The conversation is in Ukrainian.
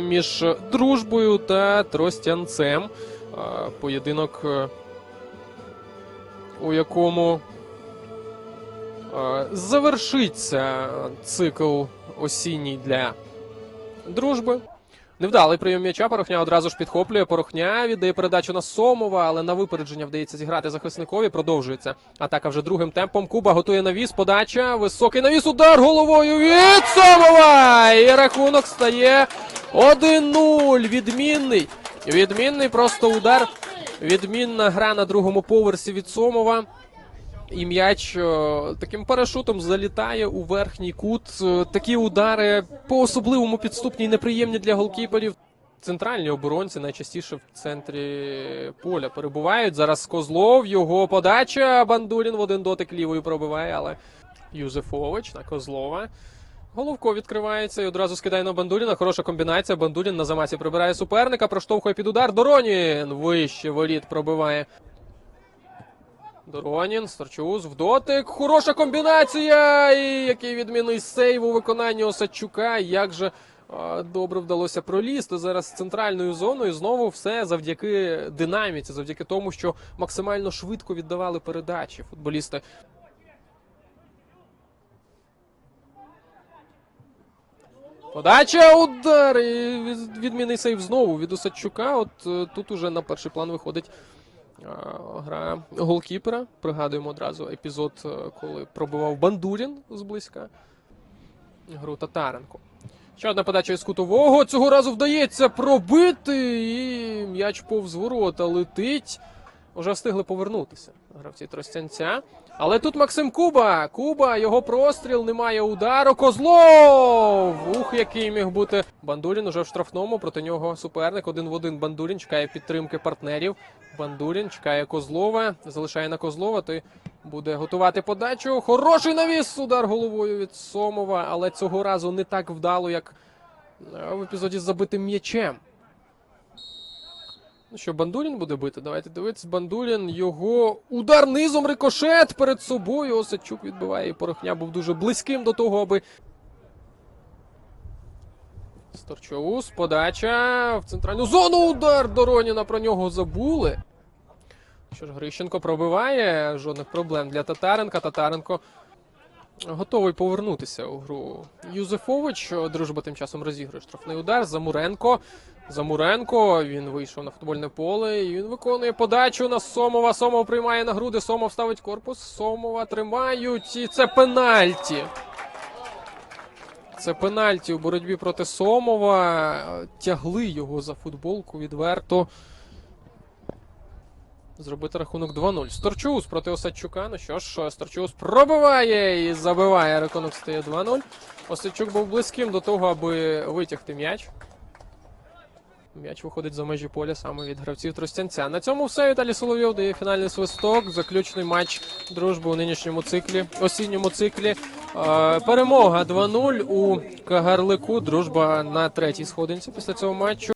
між дружбою та Тростянцем. Поєдинок, е, у якому е, завершиться цикл осінній для дружби. Невдалий прийом м'яча. Порохня одразу ж підхоплює. Порохня віддає передачу на Сомова, але на випередження вдається зіграти захисникові. Продовжується атака вже другим темпом. Куба готує навіс. Подача. Високий навіс. Удар головою від Сомова. І рахунок стає 1-0. Відмінний. Відмінний просто удар. Відмінна гра на другому поверсі від Сомова. І м'яч е, таким парашутом залітає у верхній кут. Е, Такі удари по-особливому підступні і неприємні для голкіперів. Центральні оборонці найчастіше в центрі поля перебувають. Зараз Козлов, його подача. Бандурін в один дотик лівою пробиває, але Юзефович на Козлова. Головко відкривається і одразу скидає на Бандуріна. Хороша комбінація. Бандурін на замасі прибирає суперника, проштовхує під удар. Доронін вище воріт пробиває. Доронін, Старчуз в дотик. Хороша комбінація! І який відмінний сейв у виконанні Осадчука. Як же а, добре вдалося пролізти зараз центральною зоною. Знову все завдяки динаміці, завдяки тому, що максимально швидко віддавали передачі футболісти. Подача, удар! І відмінний сейв знову від Осадчука. От е, тут уже на перший план виходить гра голкіпера. Пригадуємо одразу епізод, е, коли пробивав Бандурін зблизька. Гру Татаренко. Ще одна подача із кутового. Цього разу вдається пробити. І м'яч повз ворота летить. Уже встигли повернутися гравці Тростянця. Але тут Максим Куба. Куба, його простріл, немає удару. Козлов! Ух, який міг бути. Бандурін уже в штрафному. Проти нього суперник. Один в один Бандурін чекає підтримки партнерів. Бандурін чекає Козлова. Залишає на Козлова. Той буде готувати подачу. Хороший навіс. Удар головою від Сомова. Але цього разу не так вдало, як е, в епізоді з забитим м'ячем. Ну що, Бандурін буде бити? Давайте дивитися. Бандурін, його удар низом рикошет перед собою. Осадчук відбиває. І Порохня був дуже близьким до того, аби. Сторчоус, подача в центральну зону. Удар Дороніна про нього забули. Що ж, Грищенко пробиває. Жодних проблем для Татаренка. Татаренко готовий повернутися у гру. Юзефович, дружба тим часом розігрує штрафний удар. Замуренко. Замуренко. Він вийшов на футбольне поле. І він виконує подачу на Сомова. Сомов приймає на груди. Сомов ставить корпус. Сомова тримають. І це пенальті. Це пенальті у боротьбі проти Сомова. Тягли його за футболку відверто. Зробити рахунок 2-0. Сторчус проти Осадчука. Ну що ж, Сторчус пробиває і забиває. Рахунок стає 2-0. Осадчук був близьким до того, аби витягти м'яч. М'яч виходить за межі поля саме від гравців Тростянця. На цьому все. Віталій Соловйов дає фінальний свисток. Заключний матч дружби у нинішньому циклі, осінньому циклі. Е, перемога 2-0 у Кагарлику. Дружба на третій сходинці після цього матчу.